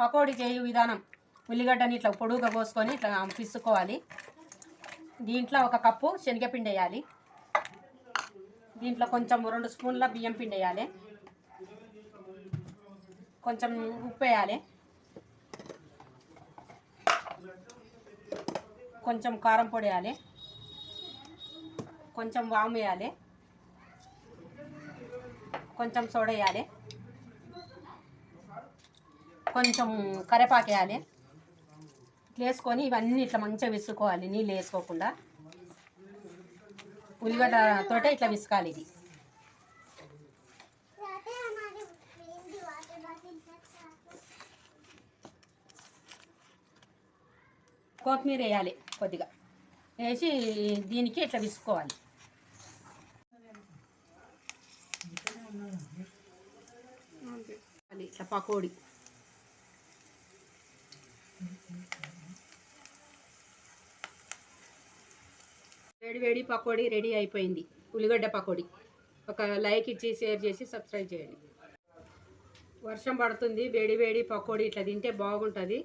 పకోడీ చేయు విధానం. ఉల్లిగడ్డని ఇట్లా పొడుగుగా పోసుకొని ఇట్లా పిసుకోవాలి దీంట్లో ఒక కప్పు శనగపిండి వేయాలి. దీంట్లో కొంచెం రెండు స్పూన్ల బియ్యం పిండి వేయాలి. కొంచెం ఉప్పు వేయాలి. కొంచెం కారం పొడి వేయాలి. కొంచెం వాము వేయాలి. కొంచెం సోడా వేయాలి. కొంచెం కరేపాకు వేయాలి. ఇట్లా వేసుకొని ఇవన్నీ ఇట్లా మంచిగా విసుకోవాలి నీళ్ళు వేసుకోకుండా. ఉల్లిగడ్డ తోటే ఇట్లా విసుకాలి ఇది. కొత్తిమీర వేయాలి కొద్దిగా. వేసి దీనికి ఇట్లా విసుకోవాలి ఇట్లా పకోడీ. వేడి వేడి పకోడీ రెడీ అయిపోయింది. ఉల్లిగడ్డ పకోడీ. ఒక లైక్ ఇచ్చి షేర్ చేసి సబ్స్క్రైబ్ చేయండి. వర్షం పడుతుంది. వేడి వేడి పకోడీ ఇట్లా తింటే బాగుంటుంది.